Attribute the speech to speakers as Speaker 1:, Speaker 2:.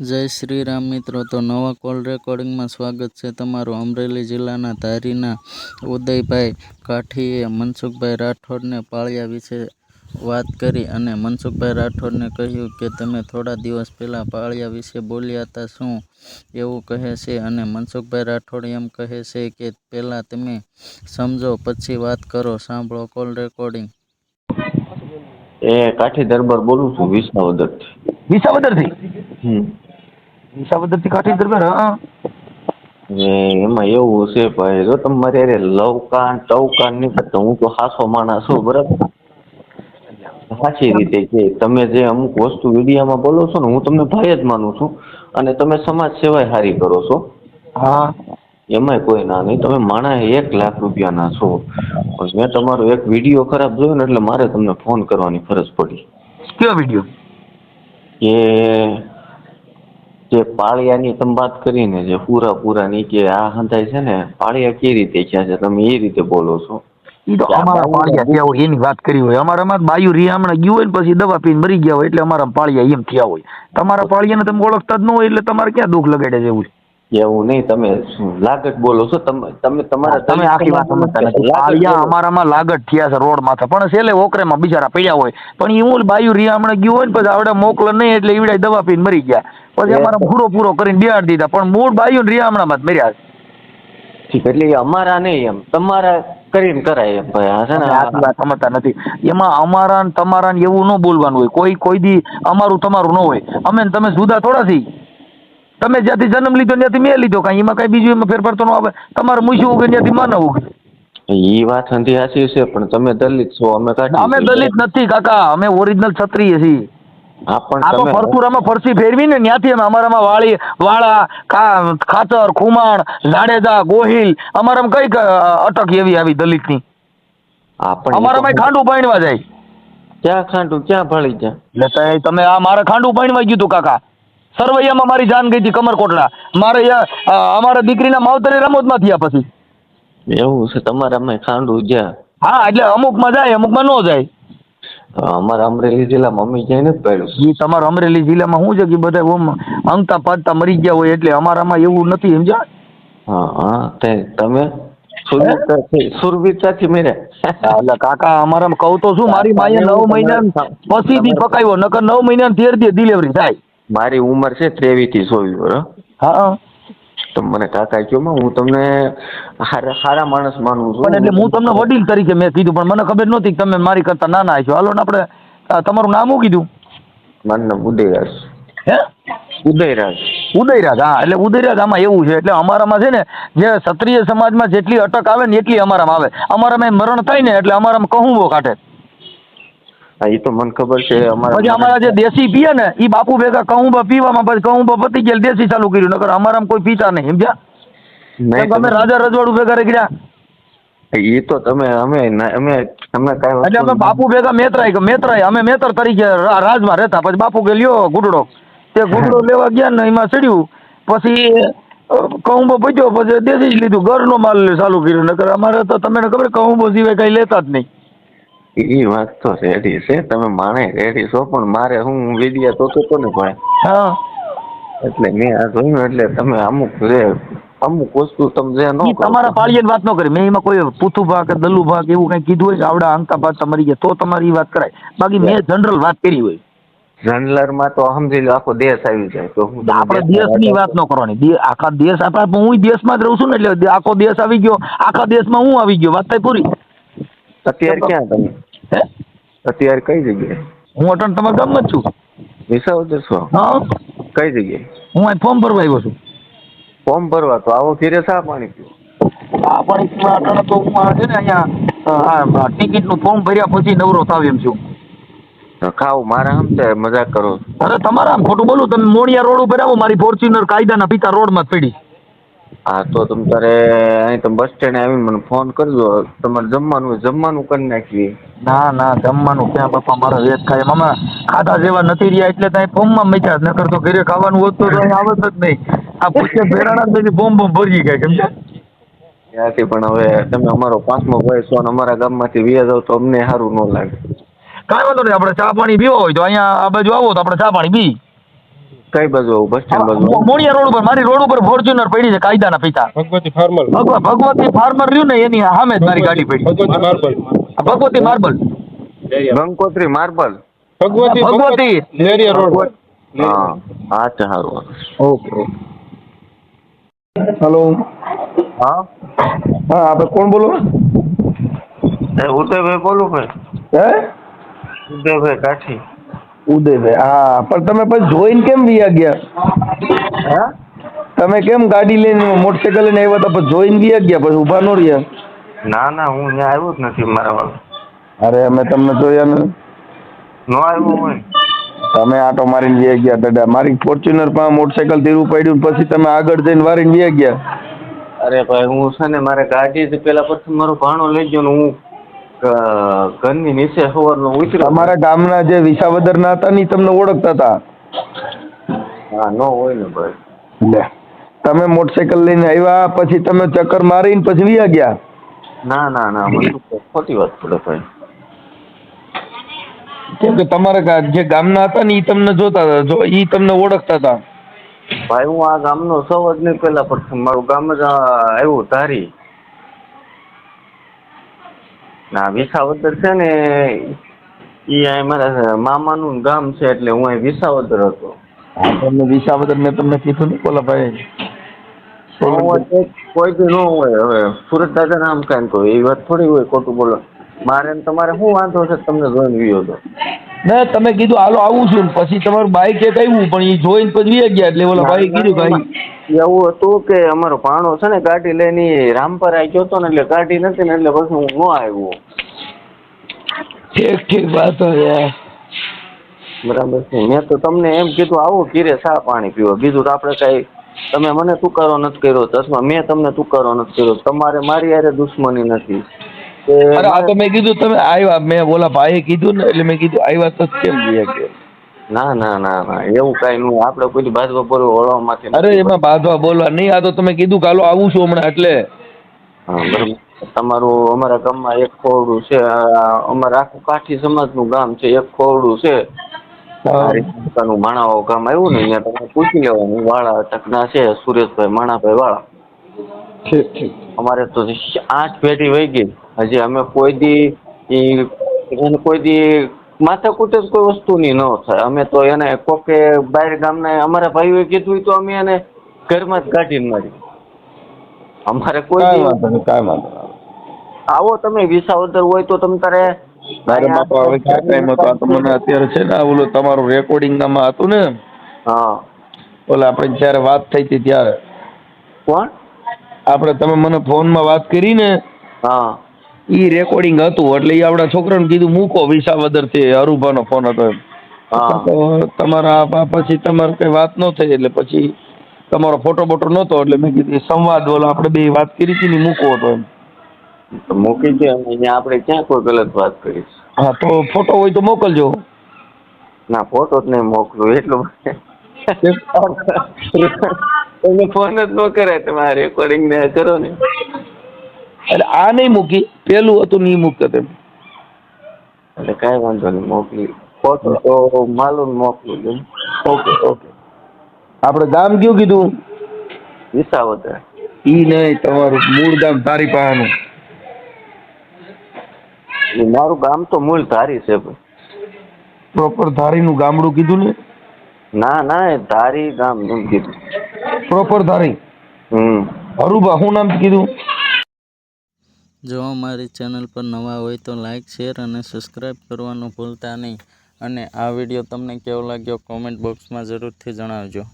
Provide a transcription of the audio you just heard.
Speaker 1: જય શ્રી રામ મિત્રો તો નવા કોલ રેકોર્ડિંગમાં સ્વાગત છે તમારું અમરેલી જિલ્લાના ધારીના ઉદયભાઈ કાઠીએ. મનસુખભાઈ રાઠોડને પાળ્યા વિશે વાત કરી અને મનસુખભાઈ રાઠોડને કહ્યું કે તમે થોડા દિવસ પહેલાં પાળિયા વિશે બોલ્યા હતા શું એવું કહે છે? અને મનસુખભાઈ રાઠોડ એમ કહે છે કે પહેલાં તમે સમજો પછી વાત કરો. સાંભળો કોલ રેકોર્ડિંગ.
Speaker 2: એ કાઠી દરબાર બોલું છું વિસાવદરથી.
Speaker 3: વિસાવદરથી?
Speaker 2: હમ.
Speaker 3: વિસાવદરથી કાઠી દરબાર હા.
Speaker 2: ને એમાં એવું છે ભાઈ જો તમારે અરે લવકાન ટવકાન નહીં કરતા હું તો હાસો માણસ છું બરાબર? સાચી રીતે કે તમે જે અમુક વસ્તુ વિડીયામાં બોલો છો ને હું તમને ભાઈ જ માનું છું અને તમે સમાજ સેવાય સારી કરો છો.
Speaker 3: હા.
Speaker 2: એમાંય કોઈ ના નહીં તમે માણા એક લાખ રૂપિયાના છો. મેં તમારો એક વીડિયો ખરાબ જોયો ને એટલે મારે તમને ફોન કરવાની ફરજ પડી.
Speaker 3: કયો વીડિયો?
Speaker 2: કે જે પાળિયાની સંવાદ કરીને જે પૂરા પૂરાની કે આ હંધાય છે ને પાળિયા કઈ રીતે ક્યાં છે તમે એ રીતે બોલો છો?
Speaker 3: એ તો અમારા પાળિયા થયા હોય એની વાત કરી હોય. અમારામાં બાયું હમણાં ગયું હોય ને પછી દવા પીને મરી ગયા હોય એટલે અમારા પાળિયા એમ થયા હોય. તમારા પાળિયાને તમે ઓળખતા જ ન હોય એટલે તમારે ક્યાં દુઃખ લગાડે છે એવું છે?
Speaker 2: એવું નહીં તમે લાગટ બોલો છો તમે તમે તમારા
Speaker 3: તમે આખી વાત સમજતા નથી. પાળિયા અમારામાં લાગટ થયા છે રોડ માથે. પણ છેલ્લે ઓકરેમાં બિચારા પડ્યા હોય. પણ એ હું રિયા હમણાં ગયું હોય ને પછી આવડે મોકલો નહીં એટલે ઈવડે દવા પીને મરી ગયા. પછી અમારા પૂરો પૂરો કરીને બિહાડી દીધા. પણ મૂળ બાયુ રિયા હમણાં જ મર્યા છે.
Speaker 2: ઠીક એટલે અમારા નહીં એમ. તમારા કરીને કરાય એમ ભાઈ. છે ને
Speaker 3: આખી વાત સમજતા નથી. એમાં અમારા ને તમારા ને એવું ન બોલવાનું હોય. કોઈ કોઈ દી અમારું તમારું ન હોય. અમે તમે જુદા થોડા છી. તમે જ્યાંથી જન્મ લીધો ત્યાંથી મેં લીધો કાંઈ એમાં કાંઈ બીજું એમાં ફેરફાર તો ન આવે. તમારે મૂછું ઉગે ત્યાંથી માન ઉગે.
Speaker 2: ઈ વાત હંધી સાચી છે પણ તમે દલિત છો અમે
Speaker 3: અમે દલિત નથી કાકા અમે ઓરિજિનલ ક્ષત્રિય છીએ.
Speaker 2: હા પણ
Speaker 3: આ તો
Speaker 2: તમે
Speaker 3: ફરસી ફેરવી ને ત્યાંથી અમે અમારામાં વાળી વાળા ખાચર ખુમાણ જાડેજા ગોહિલ અમારામાં કઈ અટક એવી આવી દલિતની. અમારામાં ખાંડું પાણવા જાય.
Speaker 2: ક્યાં ખાંડું ક્યાં ભળી જાય?
Speaker 3: એટલે તમે આ મારે ખાંડું પાણીમાં ગયું હતું કાકા. સરવૈયામાં મારી જાન ગઈ હતી કમરકોટડા. મારે અમારા દીકરીના માવતરે રમતમાં થયા પછી.
Speaker 2: એવું છે તમારામાં ખાંડું જ્યાં
Speaker 3: હા એટલે અમુકમાં જાય અમુકમાં ન જાય.
Speaker 2: અમારા અમરેલી જિલ્લામાં મમ્મી ક્યાંય નથી પાડ્યું.
Speaker 3: એ તમારા અમરેલી જિલ્લામાં શું છે કે બધા ઓમ અંગતા પાડતા મરી ગયા હોય એટલે અમારામાં એવું નથી સમજ્યા
Speaker 2: હા હા તે તમે સુરવીરતાથી મર્યા.
Speaker 3: એટલે કાકા અમારામાં કહું તો શું મારી માએ નવ મહિના પછીથી પકાવ્યો નકર નવ મહિના તેર દી ડિલિવરી થાય.
Speaker 2: મારી ઉંમર છે ત્રેવીસથી ચોવીસ વર્ષ
Speaker 3: હા.
Speaker 2: તો મને કાકા કયો માં હું તમને હારા માણસ માનું છું.
Speaker 3: એટલે હું તમને વડીલ તરીકે મેં કીધું પણ મને ખબર નહોતી કે તમે મારી કરતા નાના છો. હાલો ને આપણે તમારું નામ શું કીધું?
Speaker 2: મારું નામ ઉદયરાજ.
Speaker 3: હે?
Speaker 2: ઉદયરાજ.
Speaker 3: ઉદયરાજ હા એટલે ઉદયરાજ આમાં એવું છે એટલે અમારામાં છે ને જે ક્ષત્રિય સમાજમાં જેટલી અટક આવે ને એટલી અમારામાં આવે. અમારામાં મરણ થાય ને એટલે અમારામાં કહુંબો કાઢે.
Speaker 2: એ તો મને ખબર છે
Speaker 3: પછી અમારા જે દેશી પીએ ને એ બાપુ ભેગા કહુંબા પીવામાં પછી કહું પતી ગયેલ દેશી ચાલુ કર્યું નકર અમારામાં કોઈ પીતા નહીં સમજ્યા? તમે અમે રાજા રજવાડું ભેગા રહી ગયા.
Speaker 2: એ તો તમે અમે અમે અમે કાંઈ
Speaker 3: એટલે અમે બાપુ ભેગા મેતરાય મેતરાય અમે મેતર તરીકે રાજમાં રહેતા પછી બાપુ કે લ્યો ગુડડો. તે ગુડડો લેવા ગયા ને એમાં ચડ્યું પછી કહુંબો પત્યો પછી દેશી જ લીધું ઘરનો માલ ચાલુ કર્યો નકર અમારે તો તમને ખબર કહુંબો સિવાય કઈ લેતા જ નહીં.
Speaker 2: એ વાત તો રેડી છે. તમે માણે રેડી છો પણ મારે હું વિડિયા તો તો ને ભાઈ.
Speaker 3: હા.
Speaker 2: એટલે મેં આ જોયું એટલે તમે અમુક જે અમુક વસ્તુ તમે જે નો
Speaker 3: તમારા પાળિયાની વાત નો કરી. મેં એમાં કોઈ પૂથુ ભાગ કે દલ્લુ ભાગ એવું કઈ કીધું હોય કે આવડા અંકા ભાગ તમારી ગયા તો તમારી વાત કરાય. બાકી મેં જનરલ વાત કરી હોય.
Speaker 2: જનરલમાં તો સમજી લો આખો દેશ આવી જાય. તો
Speaker 3: આપણે
Speaker 2: દેશની
Speaker 3: વાત નો કરવાની. આખા દેશ આપણા હું દેશમાં જ રહું છું ને એટલે આખો દેશ આવી ગયો. આખા દેશમાં હું આવી ગયો. વાત થાય પૂરી.
Speaker 2: અત્યારે ક્યાં તમે?
Speaker 3: હે?
Speaker 2: અત્યારે કઈ જગ્યાએ?
Speaker 3: હું અટણ તમારા ગામમાં જ છું.
Speaker 2: વિસાવદર છો?
Speaker 3: હા.
Speaker 2: કઈ જગ્યાએ?
Speaker 3: હું અહીં ફોર્મ ભરવા આવ્યો છું.
Speaker 2: ફોર્મ ભરવા? તો આવો ઘેરે શા પાણી પીવો
Speaker 3: આ પણ અટણ તો હું આ છે ને અહીંયા ટિકિટનું ફોર્મ ભર્યા પછી નવરો થાવ એમ છું.
Speaker 2: ખાવ મારા છે મજાક કરો.
Speaker 3: અરે તમારા આમ ખોટું બોલું તમે મોણિયા રોડ ઉપર આવો મારી ફોર્ચ્યુનર કાયદાના પિતા રોડમાં જ પડી.
Speaker 2: હા તો તમે તારે અહીં તમે બસ સ્ટેન્ડ આવીને મને ફોન કરજો. તમારે જમવાનું જમવાનું કરી નાખીએ.
Speaker 3: ના ના જમવાનું ક્યાં બાપા મારા વેટ ખાય મામા ખાધા જેવા નથી રહ્યા એટલે ત્યાં ફોર્મમાં મેચ્યા જ નકર તો ઘરે ખાવાનું હોત તો આવત જ નહીં. આ પૂછે ભેરાણા જ બધી બોમ્બ બોમ્બ ભરી ગયા કેમ
Speaker 2: ત્યાંથી પણ હવે તમે અમારો પાંચમો ભાઈ છો અને અમારા ગામમાંથી વ્યા જાવ તો અમને સારું ન લાગે.
Speaker 3: કાંઈ વાંધો નહીં આપણે ચા પાણી પીવો હોય તો અહીંયા આ બાજુ આવો તો આપણે ચા પાણી પી.
Speaker 2: કઈ બાજુ બસ સ્ટેન્ડ બાજુ
Speaker 4: મોણિયા રોડ ઉપર મારી રોડ ઉપર ફોર્ચ્યુનર પડી છે કાયદાના પિતા
Speaker 5: ભગવતી ફાર્મર.
Speaker 4: ભગવા ભગવતી ફાર્મર રહ્યું ને એની સામે જ મારી ગાડી પડી.
Speaker 5: Bhagwati marble.
Speaker 4: Bhagwati marble.
Speaker 2: Gangotri marble.
Speaker 5: Bhagwati
Speaker 4: Bhagwati.
Speaker 5: Leriya road.
Speaker 2: હા હા સારું
Speaker 4: ઓકે હેલો.
Speaker 2: હા?
Speaker 4: હા આપણે કોણ બોલો?
Speaker 2: એ ઉદયભાઈ બોલું ભાઈ.
Speaker 4: હે?
Speaker 2: ઉદયભાઈ કાઠી.
Speaker 4: ઉદયભાઈ. હા પણ તમે પછી જોઈને કેમ વિયા ગયા?
Speaker 2: હા?
Speaker 4: તમે કેમ ગાડી લઈને મોટરસાયકલ લઈને આવ્યા હતા પછી જોઈને વિયા ગયા પછી ઊભા નો રહ્યા?
Speaker 2: ના ના હું અહીંયા આવ્યો જ નથી મારા વાળા.
Speaker 4: અરે અમે તમને જોયા ને.
Speaker 2: નો આવ્યો હોય.
Speaker 4: તમે આટો મારીને વિયા ગયા દાદા. મારી ફોર્ચ્યુનર પાસે મોટરસાયકલ ધીરું પડ્યું પછી તમે આગળ જઈને વારીને વિયા ગયા.
Speaker 2: અરે ભાઈ હું છે ને મારે ગાડી પેલા પછી મારો ભાણો લઈ ગયો ને હું. ઘરની નીચે સવારનો ઉતર્યો.
Speaker 4: અમારા ગામના જે વિસાવદરના હતા ને તમને ઓળખતા હતા?
Speaker 2: હા નો હોય ને ભાઈ.
Speaker 4: લે તમે મોટરસાયકલ લઈને આવ્યા પછી તમે ચક્કર મારીને પછી વિયા ગયા?
Speaker 2: ના ના ના મને ખોટી વાત પડે ભાઈ.
Speaker 4: કેમ કે તમારા જે ગામના હતા ને ઈ તમને જોતા હતા જો ઈ તમને ઓળખતા હતા.
Speaker 2: ભાઈ હું આ ગામનો સૌ જ નહીં પેલા પ્રથમ મારું ગામ જ આવ્યું ધારી. ના વિસાવદર છે ને ઈ અહીં મારા મામાનું ગામ છે એટલે હું અહીં વિસાવદર હતો.
Speaker 4: હા, તમને વિસાવદર મેં તમને કીધું ને બોલા ભાઈ.
Speaker 2: કોઈ બી ન હોય હવે સુરત દાદા નામ કાંઈ તો એ વાત થોડી હોય ખોટું બોલો. મારે તમારે શું વાંધો છે તમને જોઈને ગયો હતો
Speaker 4: ના તમે કીધું હાલો આવું છું. ને પછી તમારું બાઈક એક આવ્યું પણ એ જોઈને પછી ગયા એટલે ઓલા ભાઈ કીધું ભાઈ
Speaker 2: એવું હતું કે અમારો ભાણો છે ને ગાડી લઈને રામપર આવી ગયો હતો ને એટલે ગાડી નથી ને એટલે પછી હું ન આવ્યો.
Speaker 4: ઠીક ઠીક વાત
Speaker 2: બરાબર છે. મેં તો તમને એમ કીધું આવો ઘીરે સા પાણી પીવો. બીજું તો આપણે કઈ તમે મને તુકારો નથી કર્યો. અથવા મેં તમને તુકારો નથી કર્યો. તમારે મારી યારે દુશ્મની નથી.
Speaker 4: અરે આ તો મેં કીધું તમે આવ્યા. મેં બોલા ભાઈએ કીધું ને એટલે મેં કીધું આવ્યા તો કેમ વિયા કે?
Speaker 2: ના ના ના ના એવું કઈ નહીં આપણે કોઈ બાજુ પર વળવામાંથી
Speaker 4: અરે એમાં બાંધવા બોલવા નહીં. આ તો તમે કીધું કાલો આવું છું હમણાં એટલે.
Speaker 2: તમારું અમારા ગામમાં એક ખોરડું છે. અમારા આખું કાઠી સમાજનું ગામ છે. એક ખોરડું છે. પોતાનું માણાવાવ ગામ આવ્યું ને અહીંયા તમે પૂછી લેવાનું. વાળા ટકના છે સુરેશભાઈ માણાભાઈ વાળા.
Speaker 4: ઠીક ઠીક.
Speaker 2: અમારે તો આઠ પેઢી વહી ગઈ. હજી અમે કોઈ દી એને કોઈ દી માથાકૂટ જ કોઈ વસ્તુની ન થાય. અમે તો એને કોકે બહાર ગામના અમારા ભાઈઓએ કીધું તો અમે એને ઘરમાં જ કાઢીને મારી અમારે કોઈ
Speaker 4: વાંધો નહીં કાંઈ વાંધો
Speaker 2: આવો તમે વિસાવદર હોય તો તમે તારે
Speaker 4: મારે બાપા હવે ક્યાં ટાઈમ હતો? આ તો મને અત્યારે છે ને ઓલું તમારું રેકોર્ડિંગ નામાં હતું ને?
Speaker 2: હા.
Speaker 4: ઓલા આપણે જ્યારે વાત થઈ હતી ત્યારે.
Speaker 2: કોણ?
Speaker 4: આપણે તમે મને ફોનમાં વાત કરી ને
Speaker 2: હા.
Speaker 4: ઈ રેકોર્ડિંગ હતું એટલે એ આપણા છોકરાને કીધું મૂકો વિસાવદરથી અરુભાનો ફોન હતો એમ. તમારા પછી તમારે કઈ વાત ન થઈ એટલે પછી તમારો ફોટો બોટો નહોતો એટલે મેં કીધું સંવાદ ઓલો આપણે બે વાત કરી હતી ને મૂકો હતો એમ.
Speaker 2: તો મૂકી છે અહીંયા આપણે ક્યાં કોઈ ગલત વાત કરી
Speaker 4: હા તો ફોટો હોય તો મોકલજો.
Speaker 2: ના ફોટો જ નહીં મોકલું એટલું તમે ફોન જ ન કરાય તમે આ રેકોર્ડિંગ ને કરો ને.
Speaker 4: એટલે આ નહીં મૂકી પેલું હતું નહીં મૂકતા તેમ.
Speaker 2: એટલે કાંઈ વાંધો નહીં મોકલી. ફોટો તો માલુમ મોકલું
Speaker 4: ઓકે ઓકે. આપણે ગામ કયું કીધું?
Speaker 2: વિસાવદર.
Speaker 4: ઈ નહીં તમારું મૂળ ગામ તારી પાસેનું
Speaker 2: મારું ગામ તો મૂળ ધારી છે પ્રોપર
Speaker 4: પ્રોપર ધારીનું ગામડું કીધું ને?
Speaker 2: ના ના એ ધારી ગામ એમ કીધું.
Speaker 4: પ્રોપર ધારી.
Speaker 2: હમ.
Speaker 4: હરુભા શું નામ કીધું?
Speaker 1: જો અમારી ચેનલ પર નવા હોય તો લાઇક શેર અને સબસ્ક્રાઈબ કરવાનું ભૂલતા નહીં. અને આ વીડિયો તમને કેવો લાગ્યો કોમેન્ટ બોક્સમાં જરૂરથી જણાવજો.